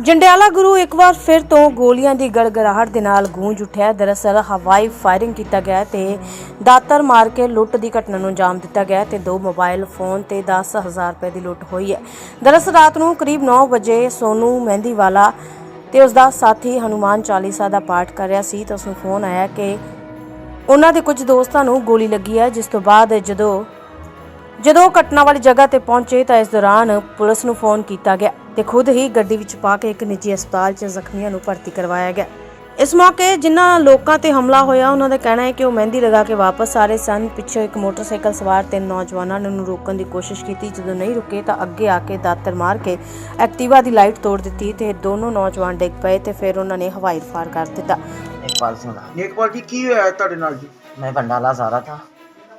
ਜੰਡਿਆਲਾ ਗੁਰੂ ਇੱਕ ਵਾਰ ਫਿਰ ਤੋਂ ਗੋਲੀਆਂ ਦੀ ਗੜਗੜਾਹਟ ਦੇ ਨਾਲ ਗੂੰਜ ਉੱਠਿਆ। ਦਰਅਸਲ ਹਵਾਈ ਫਾਇਰਿੰਗ ਕੀਤਾ ਗਿਆ ਤੇ ਦਾਤਰ ਮਾਰ ਕੇ ਲੁੱਟ ਦੀ ਘਟਨਾ ਨੂੰ ਅੰਜਾਮ ਦਿੱਤਾ ਗਿਆ ਤੇ ਦੋ ਮੋਬਾਈਲ ਫੋਨ ਤੇ 10000 ਰੁਪਏ ਦੀ ਲੁੱਟ ਹੋਈ ਹੈ। ਦਰਅਸਲ ਰਾਤ ਨੂੰ ਕਰੀਬ 9 ਵਜੇ ਸੋਨੂ ਮਹਿੰਦੀਵਾਲਾ ਤੇ ਉਸ ਦਾ ਸਾਥੀ ਹਨੂਮਾਨ ਚਾਲੀਸਾ ਦਾ ਪਾਠ ਕਰ ਰਿਹਾ ਸੀ ਤਾਂ ਉਸ ਨੂੰ ਫੋਨ ਆਇਆ ਕਿ ਉਹਨਾਂ ਦੇ ਕੁਝ ਦੋਸਤਾਂ ਨੂੰ ਗੋਲੀ ਲੱਗੀ ਹੈ, ਜਿਸ ਤੋਂ ਬਾਅਦ ਜਦੋਂ ਜਦੋਂ ਘਟਨਾ ਵਾਲੀ ਜਗ੍ਹਾ ਤੇ ਪਹੁੰਚੇ ਤਾਂ ਇਸ ਦੌਰਾਨ ਪੁਲਿਸ ਨੂੰ ਫੋਨ ਕੀਤਾ ਗਿਆ। ਤੇ ਖੁਦ ਹੀ ਗੱਡੀ ਵਿੱਚ ਪਾ ਕੇ ਇੱਕ ਨਿੱਜੀ ਹਸਪਤਾਲ 'ਚ ਜ਼ਖਮੀਆਂ ਨੂੰ ਭਰਤੀ ਕਰਵਾਇਆ ਗਿਆ ਇਸ ਮੌਕੇ ਜਿਨ੍ਹਾਂ ਲੋਕਾਂ ਤੇ ਹਮਲਾ ਹੋਇਆ ਉਹਨਾਂ ਦਾ ਕਹਿਣਾ ਹੈ ਕਿ ਉਹ ਮਹਿੰਦੀ ਲਗਾ ਕੇ ਵਾਪਸ ਆ ਰਹੇ ਸਨ ਪਿੱਛੋਂ ਇੱਕ ਮੋਟਰਸਾਈਕਲ ਸਵਾਰ ਤਿੰਨ ਨੌਜਵਾਨਾਂ ਨੇ ਉਹਨੂੰ ਰੋਕਣ ਦੀ ਕੋਸ਼ਿਸ਼ ਕੀਤੀ ਜਦੋਂ ਨਹੀਂ ਰੁਕੇ ਤਾਂ ਅੱਗੇ ਆ ਕੇ ਦਾਤਰ ਮਾਰ ਕੇ ਐਕਟਿਵਾ ਦੀ ਲਾਈਟ ਤੋੜ ਦਿੱਤੀ ਤੇ ਦੋਨੋਂ ਨੌਜਵਾਨ ਡਿੱਗ ਪਏ ਤੇ ਫਿਰ ਉਹਨਾਂ ਨੇ ਹਵਾਈ ਫਾਇਰ ਕਰ ਦਿੱਤਾ इकबाल सिंह नाम। ਨੇਕਪਾਲ ਜੀ ਕੀ ਹੋਇਆ ਤੁਹਾਡੇ ਨਾਲ ਜੀ मैं भंडाला से आ रहा था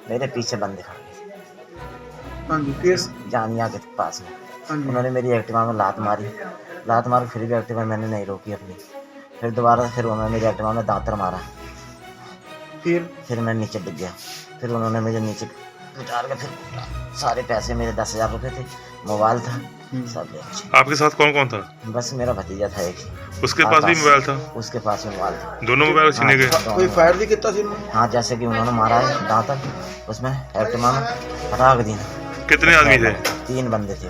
मेरे पीछे बंदे खड़े थे ਹਾਂਜੀ ਕੇਸ जानिया के पास में ਹਾਂਜੀ उन्होंने मेरी एक्टिवा में लात मारी। लात मार फिर भी एक्टिवा मैंने नहीं रोकी अपनी। फिर दोबारा फिर उन्होंने मेरी एक्टिवा में दांतर मारा। फिर? फिर मैं नीचे डिग गया। फिर उन्होंने मुझे नीचे उतार के फिर सारे पैसे मेरे दस हज़ार रुपये थे। मोबाइल था। हम्म। सब आपके साथ कौन कौन था? बस मेरा भतीजा था एक। उसके पास भी मोबाइल था? उसके पास मोबाइल था। दोनों मोबाइल हाँ, छीने गए? कोई फायर भी कितना सी हाँ जैसे कि उन्होंने मारा है दांतर उसमें एक्टिवा में हटा के दी कितने आदमी थे? तीन बंदे थे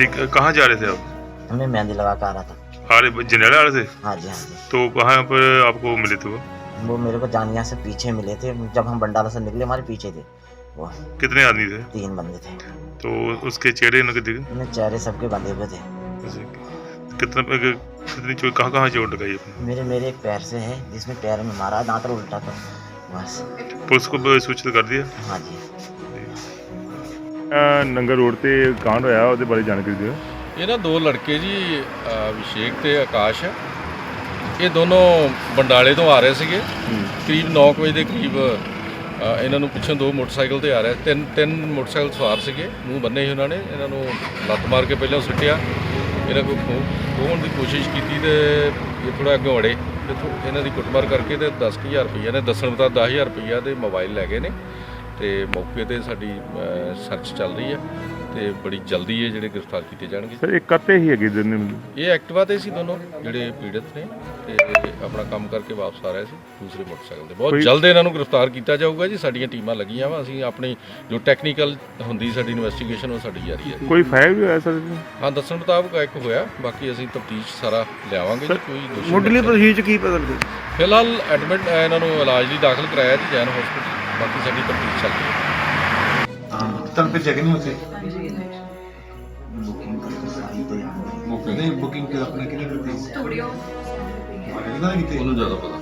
ठीक कहाँ जा रहे थे आप? हमें मेहंदी लगा के आ रहा था। आ रहे जनेला आ रहे थे? हाँ जी हाँ जी। तो कहाँ पर आपको मिले थे वो? वो मेरे को जानिया से पीछे मिले थे। जब हम बंडाला से निकले हमारे पीछे थे वो। कितने आदमी थे? तीन बंदे थे। तो उसके चेहरे दिखे चेहरे सबके बंधे हुए थे। कितना कितनी चोट कहाँ कहाँ चोट लगाई आपने? मेरे मेरे एक पैर से है जिसमें पैर में मारा दांतर उल्टा था। बस। पुलिस को सूचित कर दिया? हाँ जी। ਨੰਗਲ ਰੋਡ ਤੇ ਕਾਂਡ ਹੋਇਆ ਉਹਦੇ ਬਾਰੇ ਜਾਣਕਾਰੀ ਦਿਓ। ਇਹ ਨਾ ਦੋ ਲੜਕੇ ਜੀ ਅਭਿਸ਼ੇਕ ਤੇ ਆਕਾਸ਼। ਇਹ ਦੋਨੋਂ ਬੰਡਾਲੇ ਤੋਂ ਆ ਰਹੇ ਸੀਗੇ। ਕਰੀਬ 9 ਵਜੇ ਦੇ ਕਰੀਬ ਇਹਨਾਂ ਨੂੰ ਪਿੱਛੋਂ ਦੋ ਮੋਟਰਸਾਈਕਲ ਤੇ ਆ ਰਹੇ। ਤਿੰਨ ਤਿੰਨ ਮੋਟਰਸਾਈਕਲ ਸਵਾਰ ਸੀਗੇ। ਮੂੰਹ ਬੰਨੇ ਸੀ ਉਹਨਾਂ ਨੇ। ਇਹਨਾਂ ਨੂੰ ਲੱਤ ਮਾਰ ਕੇ ਪਹਿਲਾਂ ਸੁੱਟਿਆ। ਇਹਨਾਂ ਕੋਲ ਖੋ ਖੋਹਣ ਦੀ ਕੋਸ਼ਿਸ਼ ਕੀਤੀ ਤੇ ਇਹ ਥੋੜਾ ਅੱਗੇ ਵੜੇ ਤੇ ਇਹਨਾਂ ਦੀ ਕੁੱਟਮਾਰ ਕਰਕੇ ਤੇ 10000 ਰੁਪਈਆ ਨੇ ਦੱਸਣ ਮੁਤਾਬਕ 10000 ਰੁਪਈਆ ਦੇ ਮੋਬਾਈਲ ਲੈ ਗਏ ਨੇ। ਤੇ ਮੌਕੇ ਤੇ ਸਾਡੀ ਸਰਚ ਚੱਲ ਰਹੀ ਹੈ ਤੇ ਬੜੀ ਜਲਦੀ ਇਹ ਜਿਹੜੇ ਗ੍ਰਿਫਤਾਰ ਕੀਤੇ ਜਾਣਗੇ। ਸਰ ਇਹ ਕੱਤੇ ਹੀ ਹੈਗੇ ਦੋਨੇ ਇਹ ਐਕਟਿਵਾ ਤੇ ਸੀ ਦੋਨੋਂ ਜਿਹੜੇ ਪੀੜਤ ਨੇ ਤੇ ਆਪਣਾ ਕੰਮ ਕਰਕੇ ਵਾਪਸ ਆ ਰਹੇ ਸੀ ਦੂਸਰੇ ਮੋਟਰਸਾਈਕਲ ਤੇ। ਬਹੁਤ ਜਲਦ ਇਹਨਾਂ ਨੂੰ ਗ੍ਰਿਫਤਾਰ ਕੀਤਾ ਜਾਊਗਾ ਜੀ ਸਾਡੀਆਂ ਟੀਮਾਂ ਲੱਗੀਆਂ ਵਾ ਅਸੀਂ ਆਪਣੀ ਜੋ ਟੈਕਨੀਕਲ ਹੁੰਦੀ ਸਾਡੀ ਇਨਵੈਸਟੀਗੇਸ਼ਨ ਉਹ ਸਾਡੀ ਜਾਰੀ ਹੈ। ਕੋਈ ਫਾਇਰ ਵੀ ਹੋਇਆ ਸਰ ਹਾਂ ਦੱਸਣ ਮੁਤਾਬਕ ਇੱਕ ਹੋਇਆ ਬਾਕੀ ਅਸੀਂ ਤਫਤੀਸ਼ ਸਾਰਾ ਲਿਆਵਾਂਗੇ ਜੀ ਕੋਈ ਦੋਸ਼ੀ ਮੁੱਢਲੀ ਚ ਕੀ ਪਤਾ ਲੱਗਿਆ? ਫਿਲਹਾਲ ਐਡਮਿਟ ਇਹਨਾਂ ਨੂੰ ਇਲਾਜ ਲਈ ਦਾਖਲ ਕਰਾਇਆ ਜੀ ਜੈਨ ਹਸਪੀਟਲ बाकी सारी तफ्तीश चल रही है तल पे जगह नहीं होती ਨਹੀਂ ਬੁਕਿੰਗ ਕਿ ਆਪਣਾ ਕਿਹਨੇ ਕੀਤੀ ਸਟੂਡੀਓ ਕਿਹਨਾਂ ਕੀਤੀ ਉਹਨੂੰ ਜ਼ਿਆਦਾ ਪਤਾ।